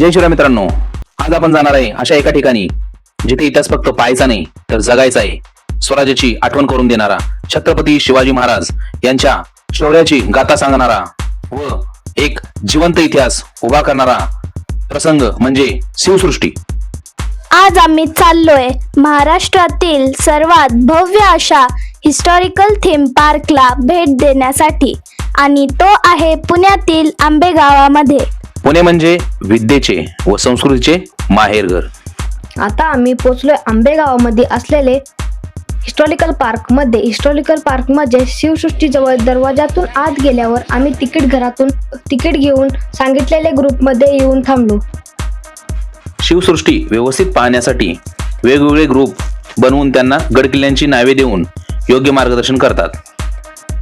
जय शिवराय मित्रांनो आज आपण जाणार आहे अशा एका ठिकाणी जिथे इतिहास फक्त पाहायचा नाही तर जगायचा आहे. स्वराज्याची आठवण करून देणारा छत्रपती शिवाजी महाराज यांच्या शौर्याची गाथा सांगणारा व एक जिवंत इतिहास उभा करणारा प्रसंग म्हणजे शिवसृष्टी. आज आम्ही चाललोय महाराष्ट्रातील सर्वात भव्य अशा हिस्टॉरिकल थीम पार्कला भेट देण्यासाठी आणि तो आहे पुण्यातील आंबेगावामध्ये. पुणे म्हणजे विद्येचे व संस्कृतीचे माहेरघर आता आम्ही पोचलोय आंबेगावामध्ये असलेले हिस्टॉरिकल पार्कमध्ये. हिस्टॉरिकल पार्कमध्ये शिवसृष्टी जवळ दरवाजातून आत गेल्यावर आम्ही तिकीट घरातून तिकीट घेऊन सांगितलेल्या ग्रुपमध्ये येऊन थांबलो. शिवसृष्टी व्यवस्थित पाहण्यासाठी वेगवेगळे ग्रुप बनवून त्यांना गडकिल्ल्यांची नावे देऊन योग्य मार्गदर्शन करतात.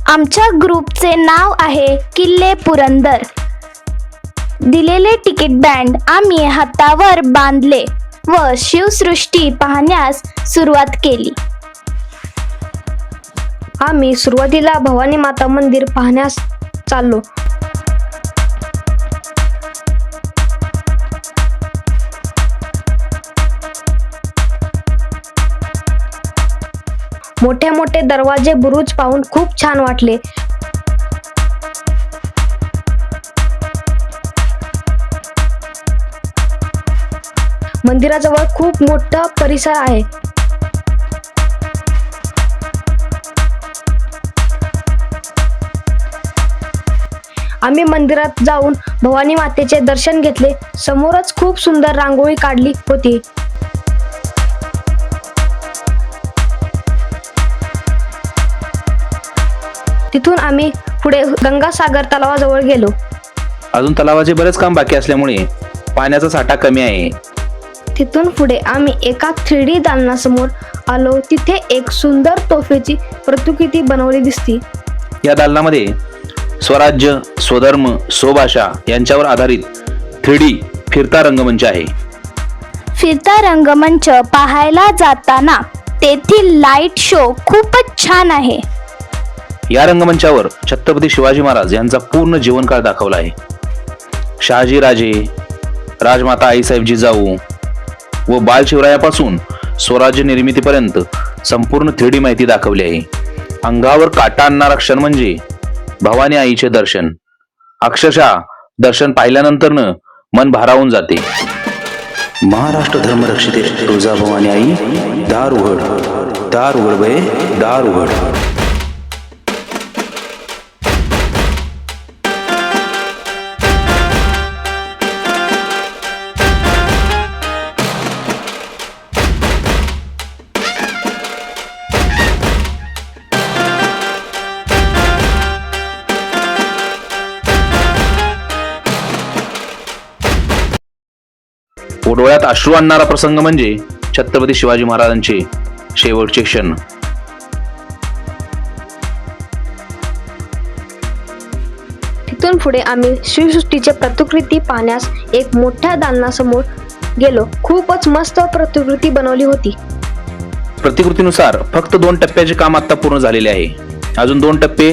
आमच्या ग्रुपचे नाव आहे किल्ले पुरंदर. दिलेले तिकीट बँड आम्ही हातावर बांधले व शिवसृष्टी पाहण्यास सुरुवात केली. आम्ही सुरुवातीला भवानी माता मंदिर पाहण्यास चाललो. मोठे मोठे दरवाजे बुरुज पाहून खूप छान वाटले. मंदिराजवळ खूप मोठा परिसर आहे. आम्ही मंदिरात जाऊन भवानी मातेचे दर्शन घेतले. समोरच खूप सुंदर रांगोळी काढली होती. तिथून आम्ही पुढे गंगासागर तलावाजवळ गेलो. अजून तलावाचे बरेच काम बाकी असल्यामुळे पाण्याचा साठा कमी आहे. तिथून पुढे आम्ही एका थ्री डी दालनासमोर आलो. तिथे एक सुंदर तोफेची प्रतिकृती बनवली दिसती. या दालनामध्ये स्वराज्य स्वधर्म स्वभाषा यांच्यावर आधारित थ्री डी फिरता रंगमंच आहे. फिरता रंगमंच पाहायला जाताना तेथील लाइट शो खूपच छान आहे. या रंगमंचावर छत्रपती शिवाजी महाराज यांचा पूर्ण जीवनकाळ दाखवला आहे. शहाजी राजे राजमाता आईसाहेब जिजाऊ व बालशिवरायापासून स्वराज्य निर्मितीपर्यंत संपूर्ण थ्री डी माहिती दाखवली आहे. अंगावर काटा आणणारा क्षण म्हणजे भवानी आईचे दर्शन. अक्षरशः दर्शन पाहिल्यानंतरनं मन भारावून जाते. महाराष्ट्र धर्मरक्षिते तुळजाभवानी आई दार उघड दार उघड बे दार उघड व डोळ्यात अश्रू आणणारा प्रसंग म्हणजे छत्रपती शिवाजी महाराजांचे शेवटचे क्षण. तिथून पुढे आम्ही शिवसृष्टीचे प्रतिकृती पाहण्यास एक मोठ्या दालनासमोर गेलो. खूपच मस्त प्रतिकृती बनवली होती. प्रतिकृतीनुसार फक्त दोन टप्प्याचे काम आता पूर्ण झालेले आहे. अजून दोन टप्पे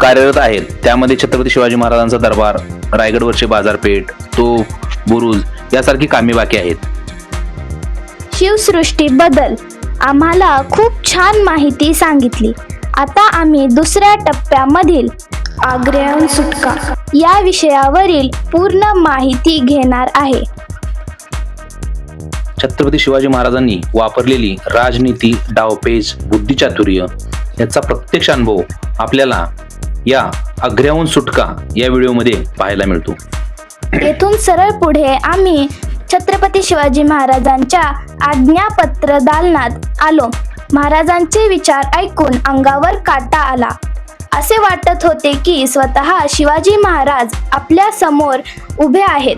कार्यरत आहेत. त्यामध्ये छत्रपती शिवाजी महाराजांचा दरबार रायगडवरचे बाजारपेठ तोफ बुरुज यासारखी कामे बाकी आहेत. शिवसृष्टी बद्दल आम्हाला खूप छान माहिती सांगितली. आता आम्ही दुसऱ्या टप्प्यामधील आग्र्याहून सुटका. या विषयावरील पूर्ण माहिती घेणार आहे. छत्रपती शिवाजी महाराजांनी वापरलेली राजनीती डावपेच बुद्धिचातुर्य याचा प्रत्यक्ष अनुभव आपल्याला या आग्र्याहून सुटका या व्हिडिओमध्ये पाहायला मिळतो. येथून सरळ पुढे आम्ही छत्रपती शिवाजी महाराजांच्या आज्ञापत्र दालनात आलो. महाराजांचे विचार ऐकून अंगावर काटा आला. असे वाटत होते की स्वतः शिवाजी महाराज आपल्यासमोर उभे आहेत.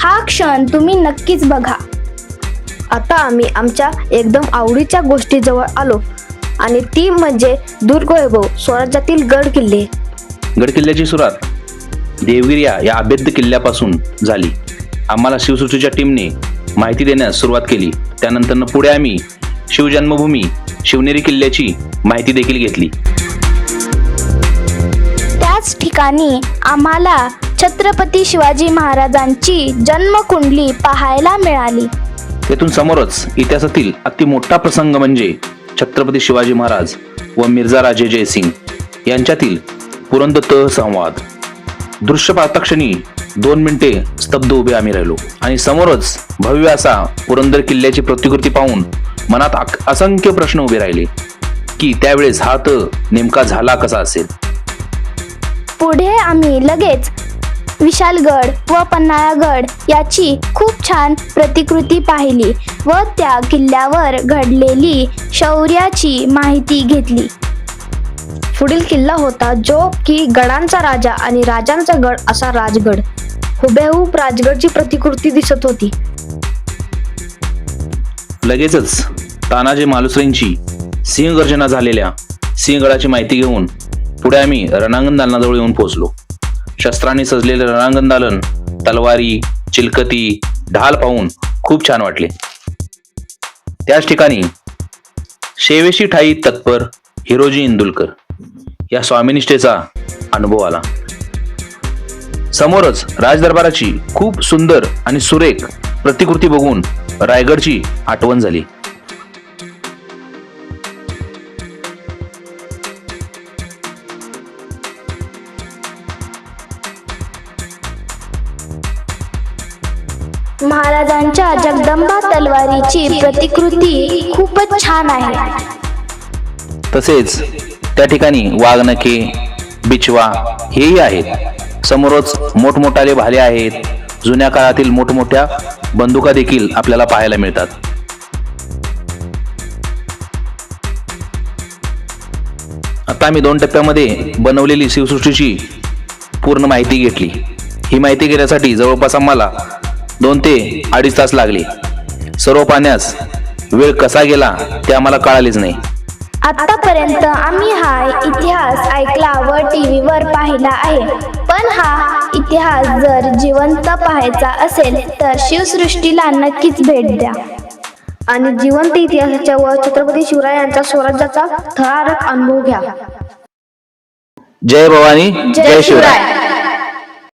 हा क्षण तुम्ही नक्कीच बघा. आता आम्ही आमच्या एकदम आवडीच्या गोष्टीजवळ आलो आणि ती म्हणजे दुर्गवैभव स्वराज्यातील गड किल्ले. गडकिल्ल्याची सुरुवात देवगिरी या अभेद्य किल्ल्यापासून झाली. आम्हाला शिवसृष्टीच्या टीमने माहिती देण्यास सुरुवात केली. त्यानंतर पुढे आम्ही शिवजन्मभूमी शिवनेरी किल्ल्याची माहिती देखील घेतली. त्याच ठिकाणी आम्हाला छत्रपती शिवाजी महाराजांची जन्मकुंडली पाहायला मिळाली. तेथून समोरच इतिहासातील अति मोठा प्रसंग म्हणजे छत्रपती शिवाजी महाराज व मिर्झा राजे जयसिंग यांच्यातील पुरंदर तह संवाद. दृश्य पाहता क्षणी दोन मिनिटे स्तब्ध उभे आम्ही राहिलो. आणि समोरच भव्य असा पुरंदर किल्ल्याची प्रतिकृती पाहून मनात असंख्य प्रश्न उभे राहिले की त्यावेळेस हा तह नेमका झाला कसा असेल? पुढे आम्ही लगेच विशालगड व पन्हाळागड याची खूप छान प्रतिकृती पाहिली व त्या किल्ल्यावर घडलेली शौर्याची माहिती घेतली. पुढील किल्ला होता जो की गडांचा राजा आणि राजांचा गड असा राजगड. हुबेहूब राजगडची प्रतिकृती दिसत होती. लगेचच तानाजी मालुसरेंची सिंहगर्जना झालेल्या सिंहगडाची माहिती घेऊन पुढे आम्ही रणांगण दालनाजवळ येऊन पोहोचलो. शस्त्रांनी सजलेले रणांगण दालन तलवारी चिलकती ढाल पाहून खूप छान वाटले. त्याच ठिकाणी शेवेशी ठाई तत्पर हिरोजी इंदुलकर. या स्वामिनिष्ठेचा अनुभव आला. समोरच राजदरबाराची खूप सुंदर आणि सुरेख प्रतिकृती बघून रायगडची आठवण झाली. महाराजांच्या जगदंबा तलवारीची प्रतिकृती खूपच छान आहे. तसेच त्या ठिकाणी वाघनखे बिचवा हेही आहेत. समोरच मोठमोठाले भाले आहेत. जुन्या काळातील मोठमोठ्या बंदुका देखील आपल्याला पाहायला मिळतात. आता आम्ही दोन टप्प्यामध्ये बनवलेली शिवसृष्टीची पूर्ण माहिती घेतली. ही माहिती घेण्यासाठी जवळपास आम्हाला दोन ते अडीच तास लागले. सर्व पाहण्यास वेळ कसा गेला ते आम्हाला कळालेच नाही. आतापर्यंत आम्ही हा इतिहास ऐकला व टीव्हीवर पाहिला आहे. पण हा इतिहास जर जिवंत पाहायचा असेल तर शिवसृष्टीला नक्कीच भेट द्या. आणि जिवंत इतिहासाच्या व छत्रपती शिवरायांचा स्वराज्याचा थरारक अनुभव घ्या. जय भवानी जय शिवराय.